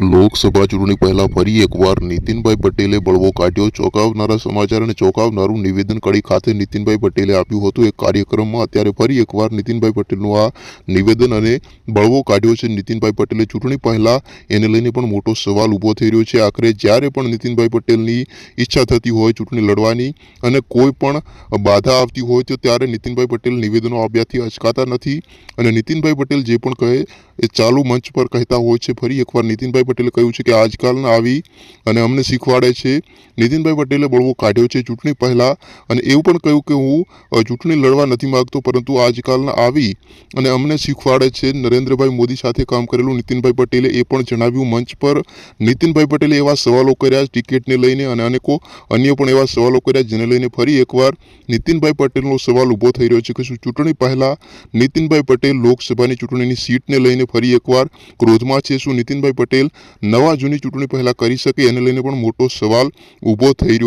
લોકસભા ચૂંટણી પહેલા ફરી એકવાર નીતિનભાઈ પટેલે બળવો કાઢ્યો. ચોંકાવનારા સમાચાર અને ચોંકાવનારું નિવેદન કડી ખાતે નીતિનભાઈ પટેલે આપ્યું હતું. એક કાર્યક્રમમાં અત્યારે ફરી એકવાર નીતિનભાઈ પટેલનું આ નિવેદન અને બળવો કાઢ્યો છે. નીતિનભાઈ પટેલે ચૂંટણી પહેલા એને લઈને પણ મોટો સવાલ ઊભો થઈ રહ્યો છે. આખરે જ્યારે પણ નીતિનભાઈ પટેલની ઈચ્છા થતી હોય ચૂંટણી લડવાની અને કોઈ પણ બાધા આવતી હોય તો ત્યારે નીતિનભાઈ પટેલ નિવેદનો આપ્યાથી અચકાતા નથી. અને નીતિનભાઈ પટેલ જે પણ કહે એ ચાલુ મંચ પર કહેતા હોય છે. ફરી એકવાર નીતિનભાઈ પટેલે કહ્યું છે કે આજકાલના આવી અને અમને શીખવાડે છે. નીતિનભાઈ પટેલે બળવો કાઢ્યો છે ચૂંટણી પહેલાં અને એવું પણ કહ્યું કે હું ચૂંટણી લડવા નથી માગતો, પરંતુ આજકાલના આવી અને અમને શીખવાડે છે. નરેન્દ્રભાઈ મોદી સાથે કામ કરેલું નીતિનભાઈ પટેલે એ પણ જણાવ્યું મંચ પર. નીતિનભાઈ પટેલે એવા સવાલો કર્યા ટિકિટને લઈને અને અનેકો અન્ય પણ એવા સવાલો કર્યા જેને લઈને ફરી એકવાર નીતિનભાઈ પટેલનો સવાલ ઊભો થઈ રહ્યો છે કે શું ચૂંટણી પહેલાં નીતિનભાઈ પટેલ લોકસભાની ચૂંટણીની સીટને લઈને ફરી એકવાર ક્રોધમાં છે? શું નીતિનભાઈ પટેલ નવા જૂની ચૂંટણી પહેલા કરી શકે એને લઈને પણ મોટો સવાલ ઊભો થઈ રહ્યો